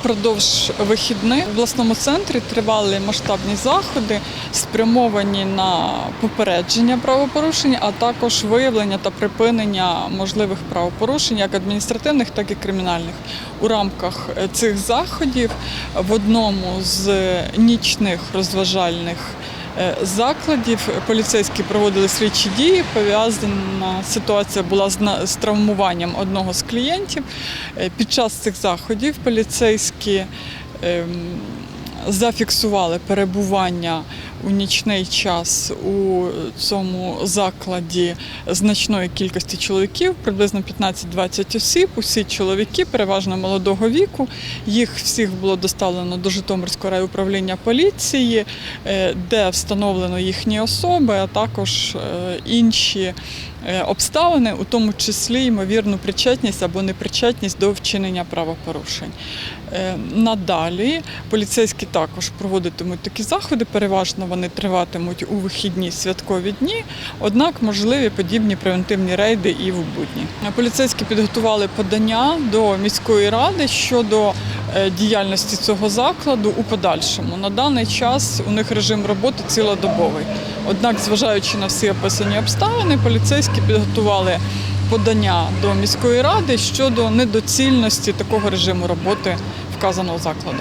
Упродовж вихідних в обласному центрі тривали масштабні заходи, спрямовані на попередження правопорушень, а також виявлення та припинення можливих правопорушень, як адміністративних, так і кримінальних. У рамках е, цих заходів в одному з нічних розважальних закладів поліцейські проводили слідчі дії. Пов'язана ситуація була з травмуванням одного з клієнтів. Е, Під час цих заходів поліцейські ем, зафіксували перебування у нічний час у цьому закладі значної кількості чоловіків, приблизно 15-20 осіб. Усі чоловіки, переважно молодого віку. Їх всіх було доставлено до Житомирського райуправління поліції, е, де встановлено їхні особи, а також е, інші обставини, у тому числі ймовірну причетність або непричетність до вчинення правопорушень. Е, Надалі поліцейські також проводитимуть такі заходи. Переважно вони триватимуть у вихідні святкові дні, однак можливі подібні превентивні рейди і в будні. Поліцейські підготували подання до міської ради щодо е, діяльності цього закладу у подальшому. На даний час у них режим роботи цілодобовий. Однак, зважаючи на всі описані обставини, поліцейські підготували подання до міської ради щодо недоцільності такого режиму роботи вказаного закладу.